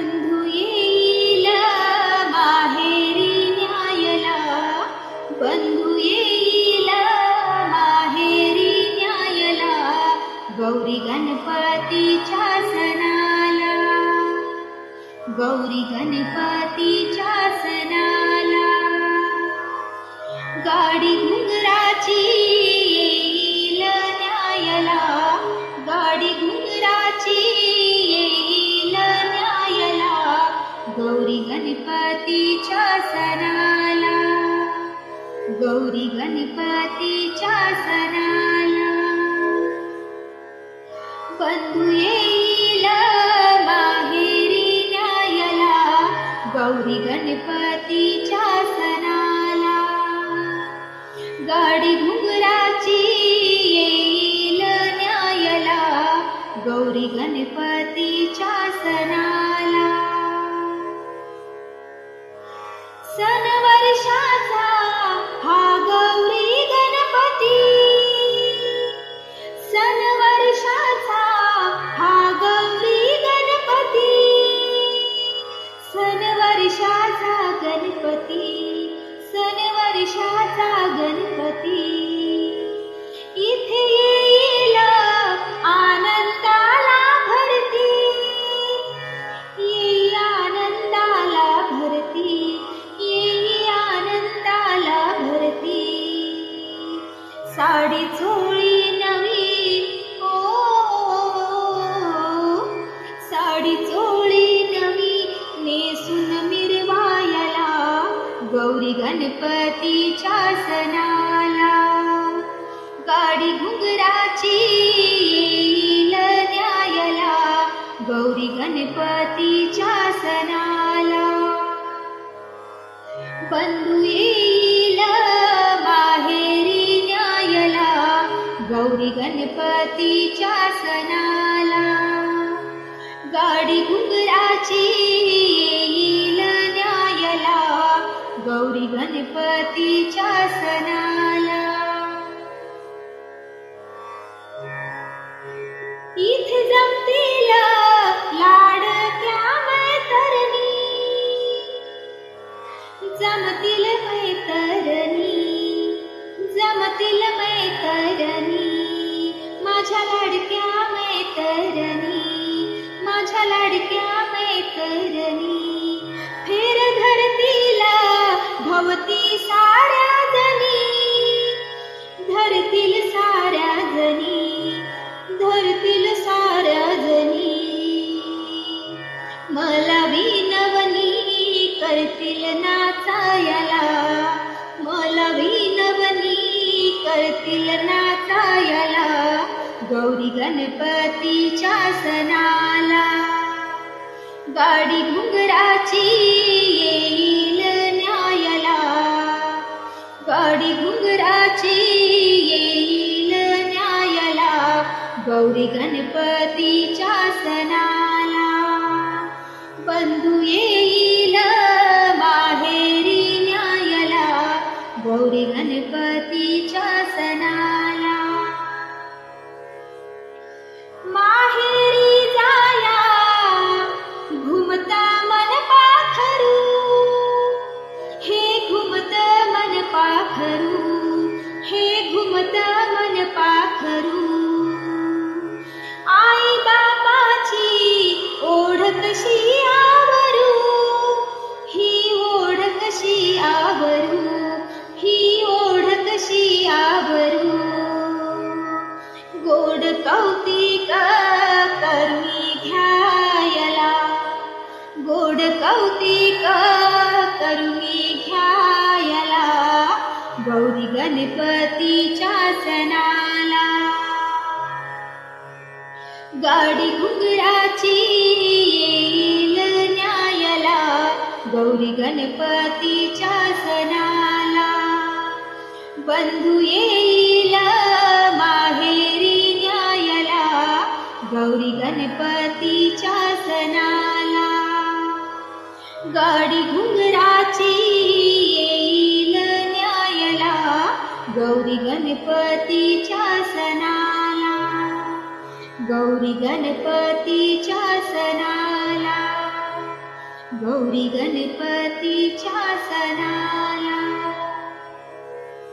बंधू येईल माहेरी न्यायला. बंधू येईल माहेरी न्यायला. गौरी गणपतीच्या सणाला. गौरी गणपतीच्या सणाला. गाडी घुंगराची गौरी गणपतीच्या सणाला बंधू येईल माहेरी न्यायला गौरी गणपतीच्या सणाला गाडी घुंगराची येईल न्यायला गौरी गणपतीच्या सणाला सन वर्षा साडी चोळी नवी. ओ साडी चोळी नवी. नेसून मिरवायला गौरी गणपतीच्या सणाला. गाडी घुंगराची न्यायला गौरी गणपतीच्या सणाला. बंधू गणपतीच्या सणाला होती साऱ्या जणी धरतील साऱ्या जणी धरतील साऱ्या जणी मला विनवनी करतील नाचायला मला विनवनी करतील नाचायला गौरी गणपतीच्या सणाला. गाडी घुंगराची गौरी गणपतीच्या सणाला. बंधू येईल माहेरी न्यायला. गौरी गणपतीच्या सणाला. माहेरी जाया घुमता मन पाखरू. हे घुमत मन पाखरू हे घुमत कौतिक करुणी घ्यायला गौरी गणपतीच्या सणाला. गाडी घुंगराची येईल न्यायला गौरी गणपतीच्या सणाला. बंधू येईल घुंगराची येईल न्यायला गौरी गणपतीच्या सणाला. गौरी गणपतीच्या सणाला गौरी गणपतीच्या सणाला.